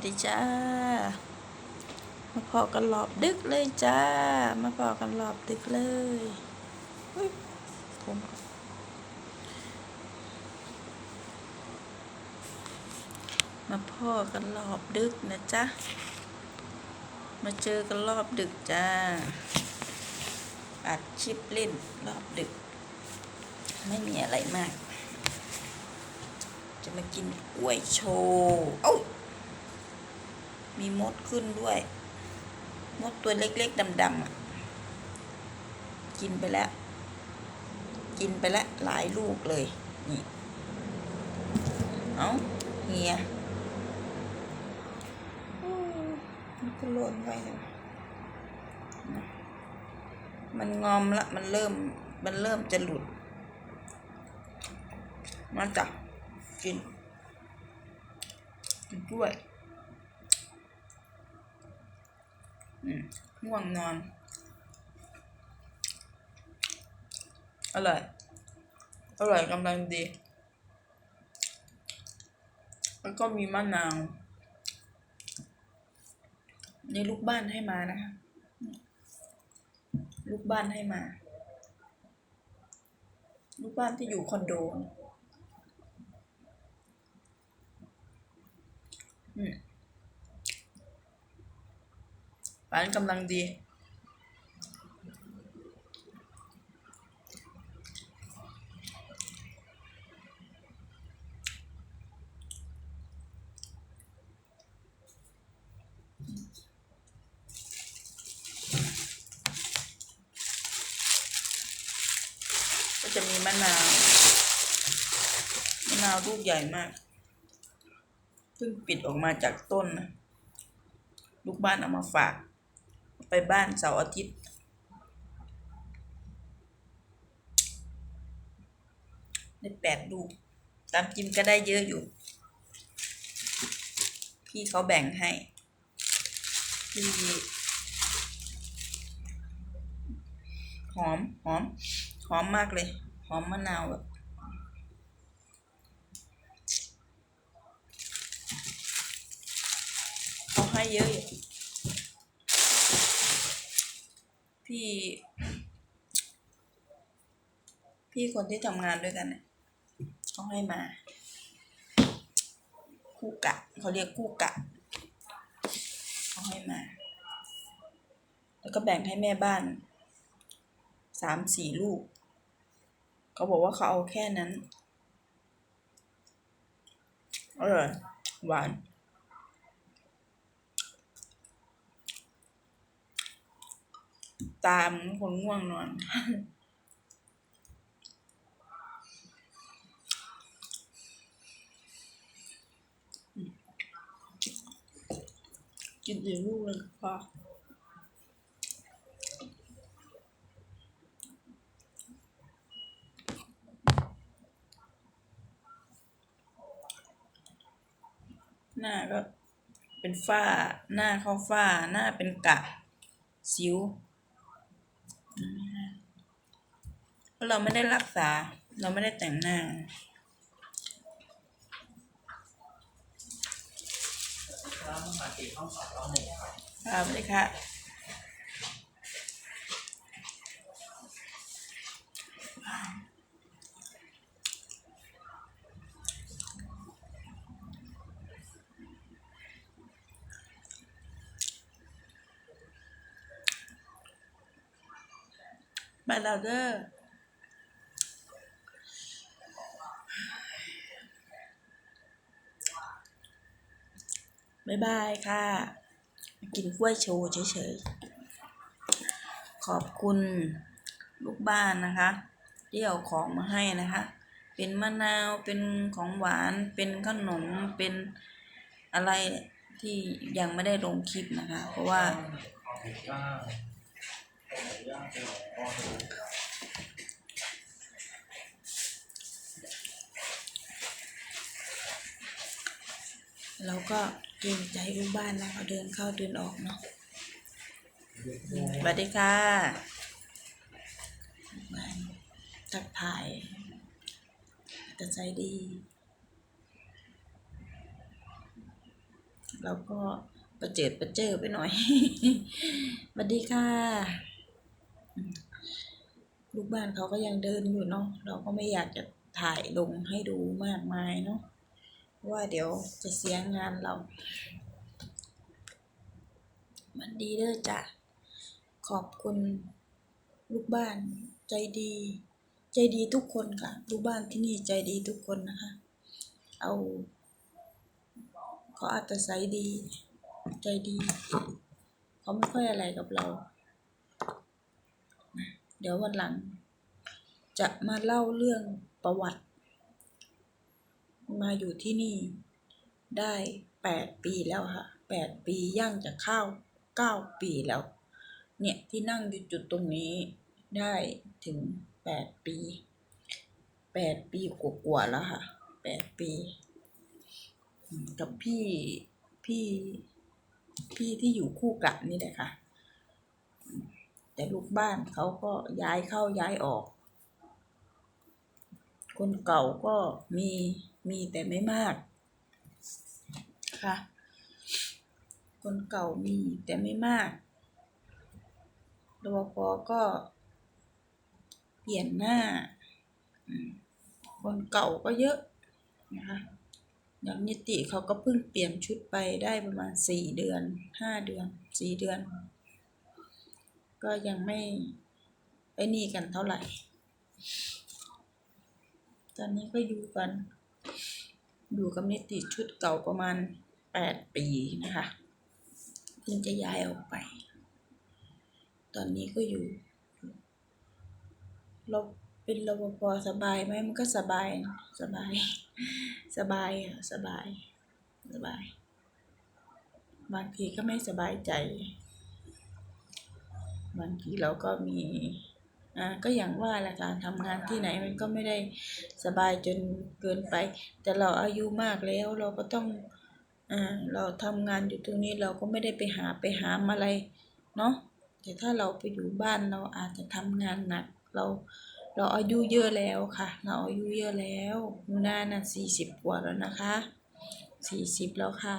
วัสดีจ้า มาพอกันรอบดึกเลยจ้า มาพอกันรอบดึกเลยอุ๊ยผมมาพ่อกันรอบดึกนะจ๊ะ มาเจอกันรอบดึกจ้า อัดชิปเล่นรอบดึก ไม่มีอะไรมาก จะมากินกล้วยโชว์ เอ้า มีมดขึ้นด้วย มดตัวเล็กๆดำๆอะ กินไปแล้ว กินไปแล้วหลายลูกเลย นี่ เอาเฮียมันก็ล่นไว้เลยนะมันงอมละ มันเริ่ม มันเริ่มจะหลุด มาจ้ะกินกินด้วย อืม ง่วงนอน อร่อย อร่อยกำลังดี แล้วก็มีมะนาว นี่ลูกบ้านให้มานะคะลูกบ้านให้มา ลูกบ้านที่อยู่คอนโดอืม หวานกำลังดี ก็จะมีมะนาวมะนาวลูกใหญ่มากเพิ่งปิดออกมาจากต้นนะ ลูกบ้านเอามาฝาก ไปบ้านเสาร์อาทิตย์ ได้แปดลูก ตามจิมก็ได้เยอะอยู่ พี่เขาแบ่งให้พี่หอม หอม หอมมากเลย หอมมะนาวแบบเขาให้เยอะอยู่ พี่ พี่คนที่ทำงานด้วยกันเนี่ยเขาให้มา คู่กะเขาเรียกคู่กะเขาให้มา แล้วก็แบ่งให้แม่บ้านสามสี่ลูก เขาบอกว่าเขาเอาแค่นั้น อร่อยหวาน ตามคนง่วงนอน กินอีกลูกเลยพอหน้าก็เป็นฝ้า หน้าเข้าฝ้า หน้าเป็นกะ สิว เพราะเราไม่ได้รักษา เราไม่ได้แต่งหน้าแล้วมาติดห้องสอบรอบหนึ่งครับครับเลยค่ะ ไปแล้วเด้อบ๊ายบายค่ะ กินกล้วยโชว์เฉยๆ ขอบคุณลูกบ้านนะคะ ที่เอาของมาให้นะคะ เป็นมะนาว เป็นของหวาน เป็นขนม เป็นอะไรที่ยังไม่ได้ลงคลิปนะคะ เพราะว่า เป็นหมูทอดเราก็เกรงใจลูกบ้านนะเขาเดินเข้าเดินออกเนาะสวัสดีค่ะลูกบ้านทักทายแต่ใจดีเราเราก็ประเจิดประเจิอไปหน่อยสวัสดีค่ะอืม ลูกบ้านเขาก็ยังเดินอยู่เนาะ เราก็ไม่อยากจะถ่ายลงให้ดูมากมายเนาะ ว่าเดี๋ยวจะเสียงานเรา มันดีเด้อจ้ะ ขอบคุณลูกบ้านใจดี ใจดีทุกคนค่ะ ลูกบ้านที่นี่ใจดีทุกคนนะคะ เอาเขาอัตศัยดี ใจดี เขาไม่ค่อยอะไรกับเรา เดี๋ยววันหลัง จะมาเล่าเรื่องประวัติ มาอยู่ที่นี่ได้แปดปีแล้วค่ะแปดปีย่างจะเข้าเก้าปีแล้ว เนี่ยที่นั่งอยู่จุดตรงนี้ได้ถึงแปดปีแปดปีกว่าๆแล้วค่ะแปดปี กับพี่พี่พี่ที่อยู่คู่กะนี่แหละค่ะ แต่ลูกบ้านเขาก็ย้ายเข้าย้ายออก คนเก่าก็มีมีแต่ไม่มากค่ะ คนเก่ามีแต่ไม่มากรปภก็เปลี่ยนหน้า คนเก่าก็เยอะนะคะอย่างนิติเขาก็เพิ่งเปลี่ยนชุดไปได้ประมาณสี่เดือนห้าเดือนสี่เดือน ก็ยังไม่ไอ้นี่กันเท่าไหร่ ตอนนี้ก็อยู่กัน อยู่กับนิติชุดเก่าประมาณแปดปีนะคะ เพิ่งจะย้ายออกไป ตอนนี้ก็อยู่ เราเป็นรปภสบายไหมมันก็สบาย สบาย สบายอะ สบาย สบาย บางทีก็ไม่สบายใจ บางทีเราก็มีอ่าก็อย่างว่าแหละการทำงานที่ไหนมันก็ไม่ได้สบายจนเกินไป แต่เราอายุมากแล้วเราก็ต้องอ่าเราทำงานอยู่ตรงนี้เราก็ไม่ได้ไปหาไปหามอะไรเนาะแต่ถ้าเราไปอยู่บ้านเราอาจจะทำงานหนักเราเราอายุเยอะแล้วค่ะ เราอายุเยอะแล้วหนูนาน่ะสี่สิบกว่าแล้วนะคะสี่สิบแล้วค่ะ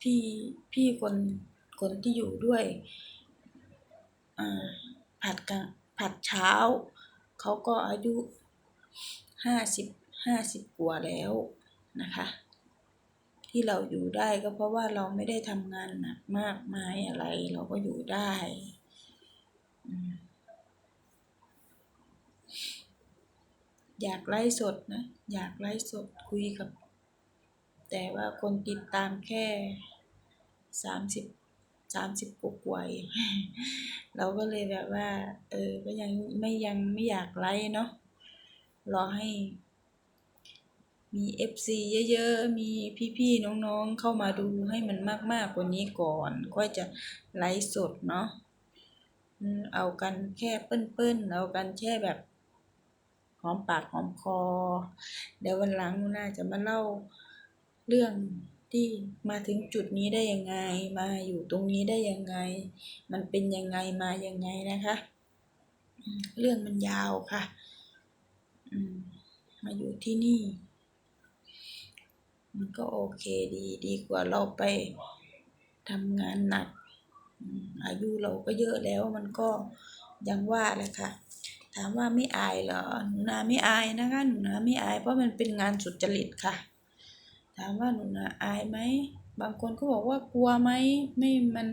พี่พี่คน คนที่อยู่ด้วยอ่าผัดกลางผัดเช้า เขาก็อายุห้าสิบห้าสิบกว่าแล้วนะคะ ที่เราอยู่ได้ก็เพราะว่าเราไม่ได้ทำงานหนักมากมายอะไร เราก็อยู่ได้อืมอยากไลฟ์สดนะ อยากไลฟ์สดคุยกับ แต่ว่าคนติดตามแค่สามสิบ สามสิบกว่าเองเราก็เลยแบบว่า เออ ก็ยังไม่ยังไม่อยากไลฟ์เนาะรอให้มีเอฟซีเยอะๆ มีพี่ๆ น้องๆ เข้ามาดูให้มันมากๆกว่านี้ก่อนก็จะไลฟ์สดเนาะเอากันแค่เปิ้นๆ เอากันแค่แบบหอมปากหอมคอ เดี๋ยววันหลังน่าจะมาเล่าเรื่อง ที่มาถึงจุดนี้ได้ยังไง มาอยู่ตรงนี้ได้ยังไง มันเป็นยังไงมายังไงนะคะ เรื่องมันยาวค่ะมาอยู่ที่นี่ มันก็โอเคดีดีกว่าเราไปทำงานหนัก อายุเราก็เยอะแล้วมันก็ยังว่าแหละค่ะ ถามว่าไม่อายเหรอหนูนาไม่อายนะคะหนูนาไม่อายเพราะมันเป็นงานสุจริตค่ะ ถามว่าหนูนาอายไหม บางคนก็บอกว่ากลัวไหม ไม่มัน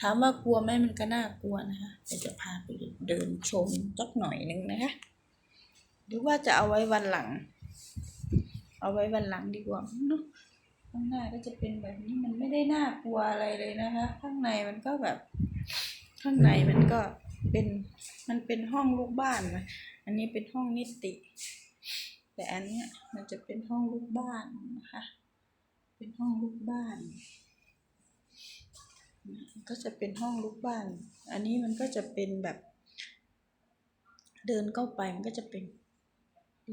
ถามว่ากลัวไหมมันก็น่ากลัวนะคะเดี๋ยวจะพาไปเดินชมสักหน่อยหนึ่งนะคะหรือว่าจะเอาไว้วันหลัง เอาไว้วันหลังดีกว่าเนาะข้างหน้าก็จะเป็นแบบนี้มันไม่ได้น่ากลัวอะไรเลยนะคะ ข้างในมันก็แบบ ข้างในมันก็เป็นมันเป็นห้องลูกบ้านนะอันนี้เป็นห้องนิติ แต่อันเนี้ยมันจะเป็นห้องลูกบ้านนะคะ เป็นห้องลูกบ้าน ก็จะเป็นห้องลูกบ้าน อันนี้มันก็จะเป็นแบบ เดินเข้าไปมันก็จะเป็น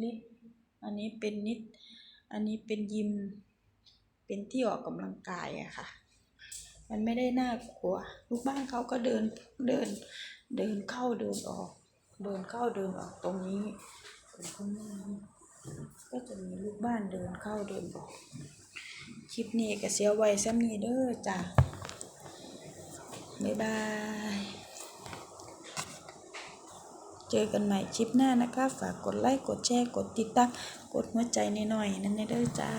ลิฟต์อันนี้เป็นนิด อันนี้เป็นยิม เป็นที่ออกกำลังกายอะค่ะ มันไม่ได้น่ากลัว ลูกบ้านเขาก็เดินเดินเดินเข้าเดินออก เดินเข้าเดินออกตรงนี้ตรงน้านี่ก็จะมีลูกบ้านเดินเข้าเดินออก คลิปนี้ก็เสียไว้ซ้ำนี้เด้อจ้ะบ๊ายบาย เจอกันใหม่คลิปหน้านะคะ ฝากกดไลค์ กดแชร์ กดติดตาม กดหัวใจหน่อยๆนั่นเด้อจ้า